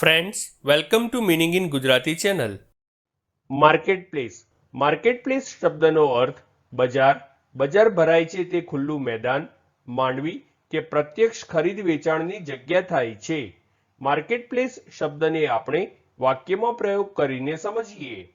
Friends welcome to meaning in Gujarati channel market place market place શબ્દનો અર્થ બજાર. બજાર ભરાય છે તે ખુલ્લું મેદાન, માંડવી કે પ્રત્યક્ષ ખરીદ વેચાણની જગ્યા થાય છે. માર્કેટ પ્લેસ શબ્દને આપણે વાક્યમાં પ્રયોગ કરીને સમજીએ.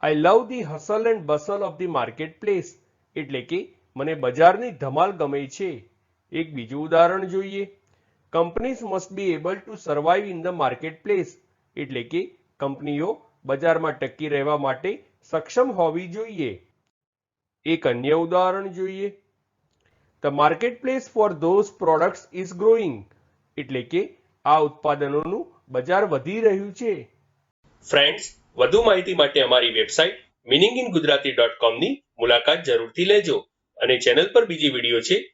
I love the hustle and bustle of the market place એટલે કે મને બજારની ધમાલ ગમે છે. એક બીજું ઉદાહરણ જોઈએ. Companies must be able to survive in the market place એટલે કે કંપનીઓ બજારમાં ટકી રહેવા માટે સક્ષમ હોવી જોઈએ. એક અન્ય ઉદાહરણ જોઈએ. The market place for those products is growing એટલે કે આ ઉત્પાદનોનું બજાર વધી રહ્યું છે. ફ્રેન્ડ્સ વધુ માહિતી માટે અમારી website meaning in Gujarati dot કોમની મુલાકાત જરૂરથી લેજો અને ચેનલ પર બીજી વીડિયો છે